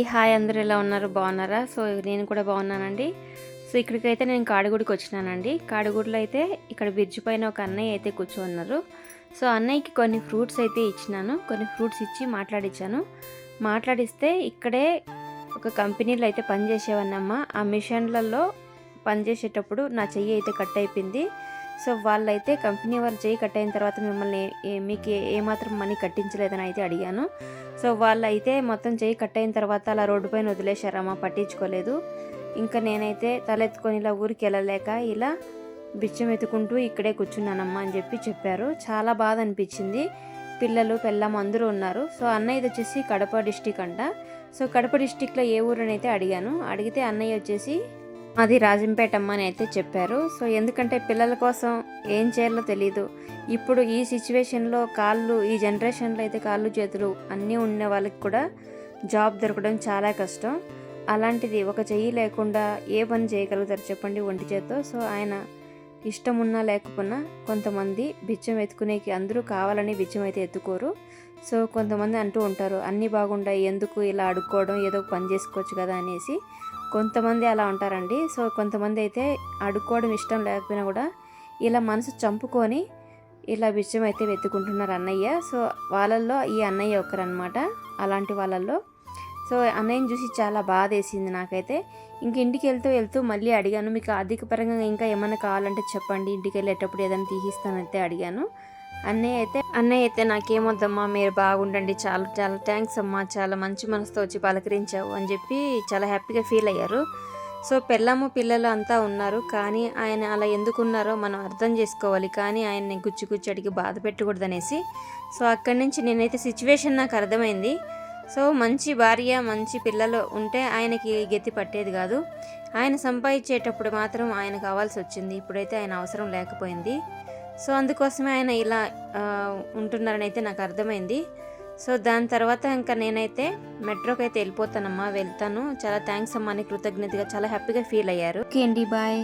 ఈ హాయ్ అందరూ ఎలా ఉన్నారు? బాగున్నారా? సో నేను కూడా బాగున్నానండి. సో ఇక్కడికైతే నేను కాడిగూడికి వచ్చినానండి. కాడిగూడిలో అయితే ఇక్కడ బ్రిడ్జ్ పైన ఒక అన్నయ్య అయితే కూర్చోన్నారు. సో అన్నయ్యకి కొన్ని ఫ్రూట్స్ అయితే ఇచ్చినాను. కొన్ని ఫ్రూట్స్ ఇచ్చి మాట్లాడించాను మాట్లాడిస్తే ఇక్కడే ఒక కంపెనీలో అయితే పనిచేసేవన్నమ్మ. ఆ మిషన్లలో పనిచేసేటప్పుడు నా చెయ్యి అయితే కట్ అయిపోయింది. సో వాళ్ళైతే కంపెనీ వాళ్ళు చేయి కట్ అయిన తర్వాత మిమ్మల్ని ఏ- మీకు ఏ- ఏమాత్రం మనీ కట్టించలేదని అయితే అడిగాను. సో వాళ్ళైతే మొత్తం చేయి కట్ అయిన తర్వాత అలా రోడ్డు పైన వదిలేశారమ్మా పట్టించుకోలేదు. ఇంకా నేనైతే తలెత్తుకొని ఇలా ఊరికి వెళ్ళలేక ఇలా బిచ్చం ఎత్తుకుంటూ ఇక్కడే కూర్చున్నానమ్మా అని చెప్పి చెప్పారు. చాలా బాధ అనిపించింది. పిల్లలు పెళ్ళం అందరూ ఉన్నారు. సో అన్నయ్యది వచ్చేసి కడప డిస్టిక్ అంట. సో కడప డిస్టిక్లో ఏ ఊరని అయితే అడిగాను. అడిగితే అన్నయ్య వచ్చేసి అది రాజంపేట అమ్మ అని అయితే చెప్పారు. సో ఎందుకంటే పిల్లల కోసం ఏం చేయాలో తెలియదు ఇప్పుడు ఈ సిచ్యువేషన్లో కాళ్ళు ఈ జనరేషన్లో అయితే కాళ్ళు చేతులు అన్నీ ఉన్న వాళ్ళకి కూడా జాబ్ దొరకడం చాలా కష్టం. అలాంటిది ఒక చెయ్యి లేకుండా ఏ పని చేయగలుగుతారు చెప్పండి ఒంటి చేత్తో. సో ఆయన ఇష్టం ఉన్నా లేకపోయినా కొంతమంది బిచ్చం ఎత్తుకునేకి అందరూ కావాలని బిచ్చం అయితే ఎత్తుకోరు. సో కొంతమంది అంటూ ఉంటారు అన్నీ బాగుంటాయి ఎందుకు ఇలా అడుక్కోవడం ఏదో పని చేసుకోవచ్చు కదా అనేసి. కొంతమంది అలా ఉంటారండి. సో కొంతమంది అయితే అడుక్కోవడం ఇష్టం లేకపోయినా కూడా ఇలా మనసు చంపుకొని ఇలా విషయం అయితే వెతుకుంటున్నారు అన్నయ్య. సో వాళ్ళల్లో ఈ అన్నయ్య ఒకరనమాట అలాంటి వాళ్ళల్లో. సో అన్నయ్యని చూసి చాలా బాధ వేసింది నాకైతే. ఇంక ఇంటికి వెళ్తూ వెళ్తూ మళ్ళీ అడిగాను. మీకు ఆర్థిక పరంగా ఇంకా ఏమైనా కావాలంటే చెప్పండి. ఇంటికి వెళ్ళేటప్పుడు ఏదైనా తీసిస్తానైతే అడిగాను. అన్నయ్య అయితే అన్నయ్య అయితే నాకేమొద్దమ్మా మీరు బాగుండండి చాలా చాలా థ్యాంక్స్ అమ్మా చాలా మంచి మనసుతో వచ్చి పలకరించావు అని చెప్పి చాలా హ్యాపీగా ఫీల్ అయ్యారు. సో పెళ్ళము పిల్లలు అంతా ఉన్నారు కానీ ఆయన అలా ఎందుకు ఉన్నారో మనం అర్థం చేసుకోవాలి కానీ ఆయన్ని గుచ్చి గుచ్చి అడిగి బాధ పెట్టకూడదనేసి. సో అక్కడి నుంచి నేనైతే సిచ్యువేషన్ నాకు అర్థమైంది. సో మంచి భార్య మంచి పిల్లలు ఉంటే ఆయనకి గతి పట్టేది కాదు. ఆయన సంపాదించేటప్పుడు మాత్రం ఆయన కావాల్సి వచ్చింది ఇప్పుడైతే ఆయన అవసరం లేకపోయింది. సో అందుకోసమే ఆయన ఇలా ఉంటున్నారని అయితే నాకు అర్థమైంది. సో దాని తర్వాత ఇంకా నేనైతే మెట్రోకి అయితే వెళ్ళిపోతానమ్మా వెళ్తాను. చాలా థ్యాంక్స్ అమ్మా అని కృతజ్ఞతగా చాలా హ్యాపీగా ఫీల్ అయ్యారు. ఓకే అండి బాయ్.